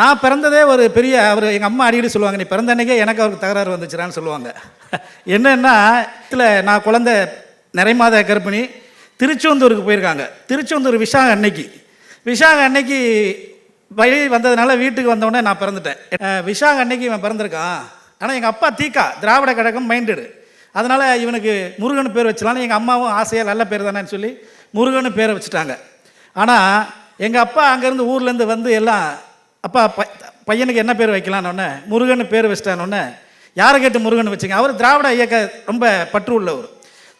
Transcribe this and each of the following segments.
நான் பிறந்ததே ஒரு பெரிய அவர் எங்கள் அம்மா அடிக்கடி சொல்லுவாங்க நீ பிறந்த அன்றைக்கே எனக்கு அவருக்கு தகராறு வந்துச்சுறான்னு சொல்லுவாங்க. என்னென்னா இதில் நான் குழந்தை நிறை மாத கர்ப்பிணி திருச்செந்தூருக்கு போயிருக்காங்க. திருச்செந்தூர் விஷாக அன்னைக்கு. விஷாக அன்னைக்கு வழி வந்ததுனால வீட்டுக்கு வந்தோடனே நான் பிறந்துட்டேன். விஷாக அன்னைக்கு இவன் பிறந்திருக்கான். ஆனால் எங்கள் அப்பா தீக்கா திராவிட கழகம் மைண்டடு. அதனால் இவனுக்கு முருகன் பேர் வச்சலான்னு எங்கள் அம்மாவும் ஆசையாக நல்ல பேர் தானேன்னு சொல்லி முருகன் பேரை வச்சுட்டாங்க. ஆனால் எங்கள் அப்பா அங்கேருந்து ஊர்லேருந்து வந்து எல்லாம் அப்பா ப பையனுக்கு என்ன பேர் வைக்கலான்னு முருகன் பேர் வச்சிட்டானோடனே யாரை கேட்டு முருகன் வச்சுங்க? அவர் திராவிட இயக்க ரொம்ப பற்று உள்ளவர்.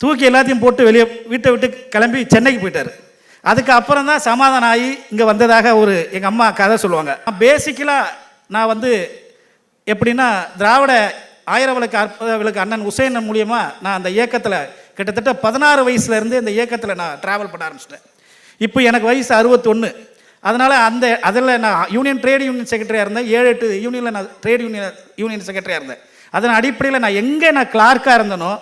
தூக்கி எல்லாத்தையும் போட்டு வெளியே வீட்டை விட்டு கிளம்பி சென்னைக்கு போயிட்டார். அதுக்கு அப்புறம் தான் சமாதானம் ஆகி இங்கே வந்ததாக ஒரு எங்கள் அம்மா கதை சொல்லுவாங்க. பேசிக்கலாக நான் வந்து எப்படின்னா திராவிட ஆயிரவளுக்கு விளக்கு விளக்கு அண்ணன் உசேன் மூலியமாக நான் அந்த இயக்கத்தில் கிட்டத்தட்ட பதினாறு வயசுலேருந்து இந்த இயக்கத்தில் நான் ட்ராவல் பண்ண ஆரம்பிச்சிட்டேன். இப்போ எனக்கு வயசு அறுபத்தொன்று அதனால் அந்த அதில் நான் யூனியன் ட்ரேட் யூனியன் செக்ரட்டரியாக இருந்தேன். ஏழு எட்டு யூனியனில் நான் ட்ரேட் யூனியன் யூனியன் செக்ரட்டரியாக இருந்தேன். அதன் அடிப்படையில் நான் எங்கே நான் கிளார்க்காக இருந்தனோ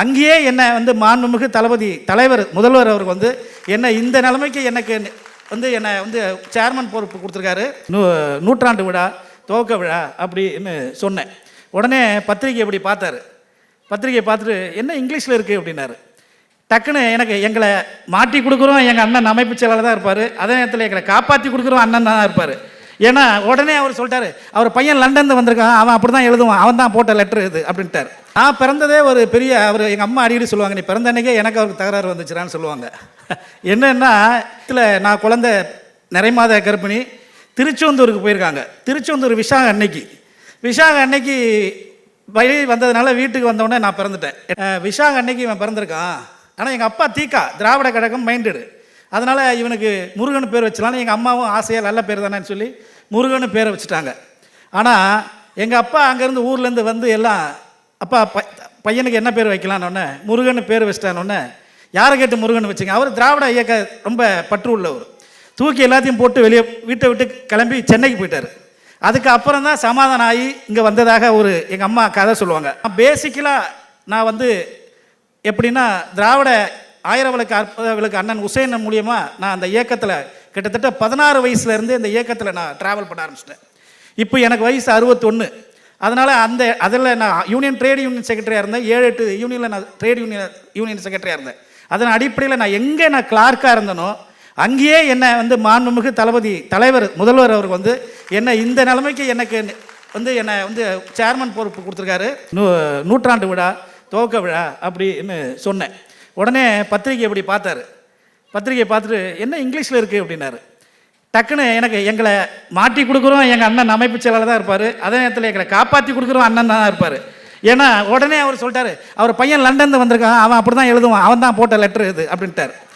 அங்கேயே என்னை வந்து மாண்புமிகு தளபதி தலைவர் முதல்வர் அவருக்கு வந்து என்னை இந்த நிலைமைக்கு எனக்கு வந்து என்னை வந்து சேர்மன் பொறுப்பு கொடுத்துருக்காரு. நூ நூற்றாண்டு விழா துவக்க விழா அப்படின்னு சொன்னேன். உடனே பத்திரிக்கை இப்படி பார்த்தாரு? பத்திரிக்கையை பார்த்துட்டு என்ன இங்கிலீஷில் இருக்குது அப்படின்னாரு. டக்குன்னு எனக்கு எங்களை மாட்டி கொடுக்குறோம். எங்கள் அண்ணன் அமைப்பு செயலாளர் தான் இருப்பார். அதே நேரத்தில் எங்களை காப்பாற்றி கொடுக்குறோம் அண்ணன் தான் இருப்பார். ஏன்னா உடனே அவர் சொல்லிட்டாரு அவர் பையன் லண்டன்ல வந்திருக்கான். அவன் அப்படி தான் எழுதுவான். அவன் தான் போட்ட லெட்டர் இது அப்படின்ட்டார். நான் பிறந்ததே ஒரு பெரிய அவர் எங்கள் அம்மா அடிக்கடி சொல்லுவாங்க நீ பிறந்த அன்னைக்கே எனக்கு அவருக்கு தகராறு வந்துச்சுறான்னு சொல்லுவாங்க. என்னென்னா இதில் நான் குழந்தை நிறை மாத கர்ப்பிணி திருச்செந்தூருக்கு போயிருக்காங்க. திருச்செந்தூர் விஷாக அன்னைக்கு. விஷாக அன்னைக்கு வழி வந்ததுனால வீட்டுக்கு வந்தோடனே நான் பிறந்துட்டேன். விஷாக அன்னைக்கு இவன் பிறந்திருக்கான். ஆனால் எங்கள் அப்பா தீக்கா திராவிட கழகம் மைண்டடு. அதனால் இவனுக்கு முருகன் பேர் வச்சலான்னு எங்கள் அம்மாவும் ஆசையாக நல்ல பேர் தானேன்னு சொல்லி முருகன் பேரை வச்சுட்டாங்க. ஆனால் எங்கள் அப்பா அங்கேருந்து ஊர்லேருந்து வந்து எல்லாம் அப்பா ப பையனுக்கு என்ன பேர் வைக்கலான்னு முருகன் பேர் வச்சிட்டானோடனே யாரை கேட்டு முருகன் வச்சுங்க? அவர் திராவிட இயக்க ரொம்ப பற்று உள்ளவர். தூக்கி எல்லாத்தையும் போட்டு வெளியே வீட்டை விட்டு கிளம்பி சென்னைக்கு போயிட்டார். அதுக்கு அப்புறம் தான் சமாதானம் ஆகி இங்கே வந்ததாக ஒரு எங்கள் அம்மா கதை சொல்லுவாங்க. பேசிக்கலாக நான் வந்து எப்படின்னா திராவிட ஆயிர விளக்கு அற்புத விளக்கு அண்ணன் உசேன் மூலியமாக நான் அந்த இயக்கத்தில் கிட்டத்தட்ட பதினாறு வயசுலேருந்து இந்த இயக்கத்தில் நான் ட்ராவல் பண்ண ஆரம்பிச்சிட்டேன். இப்போ எனக்கு வயசு அறுபத்தொன்று அதனால் அந்த அதில் நான் யூனியன் ட்ரேட் யூனியன் செக்ரட்டரியாக இருந்தேன். ஏழு எட்டு யூனியனில் நான் ட்ரேட் யூனியன் யூனியன் செக்ரட்டரியாக இருந்தேன். அதன் அடிப்படையில் நான் எங்கே நான் கிளார்க்காக இருந்தனோ அங்கேயே என்னை வந்து மாண்புமிகு தளபதி தலைவர் முதல்வர் அவருக்கு வந்து என்னை இந்த நிலைமைக்கு எனக்கு வந்து என்னை வந்து சேர்மன் பொறுப்பு கொடுத்துருக்காரு. நூ நூற்றாண்டு விழா. துவக்க விழா அப்படின்னு சொன்னேன். உடனே பத்திரிக்கை இப்படி பார்த்தாரு. பத்திரிக்கையை பார்த்துட்டு என்ன இங்கிலீஷில் இருக்குது அப்படின்னாரு. டக்குன்னு எனக்கு எங்களை மாட்டி கொடுக்குறோம். எங்கள் அண்ணன் அமைப்பு செயலாளர் தான் இருப்பார். அதே நேரத்தில் எங்களை காப்பாற்றி கொடுக்குறோம். அண்ணன் தான் இருப்பார். ஏன்னா உடனே அவர் சொல்லிட்டாரு அவர் பையன் லண்டன்ல வந்திருக்கான். அவன் அப்படி தான் எழுதுவான். அவன் தான் போட்ட லெட்டர் இது அப்படின்ட்டார்.